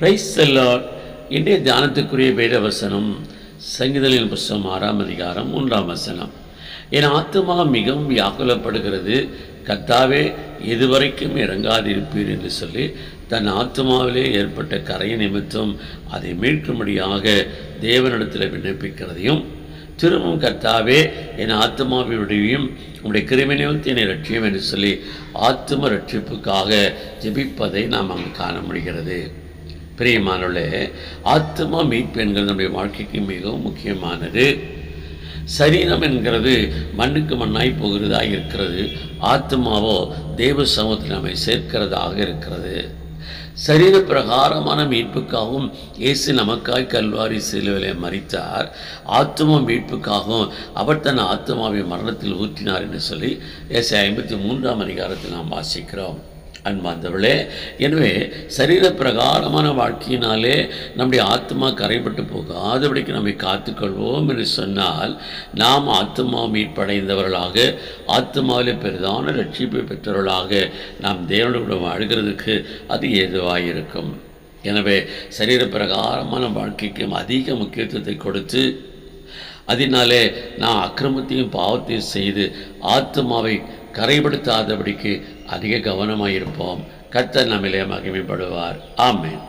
Price செல்லா இன்றைய தியானத்துக்குரிய வேத வசனம் சங்கீதலின் புஸ்தகம் ஆறாம் அதிகாரம் மூன்றாம் வசனம். என் ஆத்துமா மிகவும் வியாக்குலப்படுகிறது. கத்தாவே இதுவரைக்கும் இறங்காதிருப்பீர் என்று சொல்லி தன் ஆத்மாவிலே ஏற்பட்ட கரைய நிமித்தம் அதை மீட்கும்படியாக தேவனிடத்தில் விண்ணப்பிக்கிறதையும் திரும்பவும் கர்த்தாவே என் ஆத்மாவினுடையும் உடைய கிருமினியத்தை என்னை ரட்சியம் என்று சொல்லி ஆத்ம ரட்சிப்புக்காக ஜெபிப்பதை நாம் அங்கு காண முடிகிறது. பிரியமானவர்களே ஆத்மா மீட்பு என்கிறது நம்முடைய வாழ்க்கைக்கு மிகவும் முக்கியமானது. சரீரம் என்கிறது மண்ணுக்கு மண்ணாய் போகிறதா இருக்கிறது ஆத்மாவோ தேவ சமூகத்தில் நம்மை சேர்க்கிறதாக இருக்கிறது. சரீர பிரகாரமான மீட்புக்காகவும் இயேசு நமக்காய் கல்வாரி சிலுவிலை மறித்தார் ஆத்மா மீட்புக்காகவும் அவர் தன் ஆத்மாவை மரணத்தில் ஊற்றினார் என்று சொல்லி ஏசை ஐம்பத்தி மூன்றாம் அதிகாரத்தில் நாம் வாசிக்கிறோம். அன்பார்ந்தவளே எனவே சரீர பிரகாரமான வாழ்க்கையினாலே நம்முடைய ஆத்மா கரைப்பட்டு போகாதபடிக்கு நம்மை காத்துக்கொள்வோம் என்று சொன்னால் நாம் ஆத்மா மீட்படைந்தவர்களாக ஆத்மாவிலே பெரிதான ரட்சிப்பை பெற்றவர்களாக நாம் தேவனோட வாழ்கிறதுக்கு அது ஏதுவாக இருக்கும் எனவே சரீர பிரகாரமான வாழ்க்கைக்கும் அதிக முக்கியத்துவத்தை கொடுத்து அதனாலே நான் அக்கிரமத்தையும் பாவத்தையும் செய்து ஆத்மாவை கரைப்படுத்தாதபடிக்கு அதிக கவனமாக இருப்போம் கர்த்தர் நம்மிலே மகிமைப்படுவார். ஆமேன்.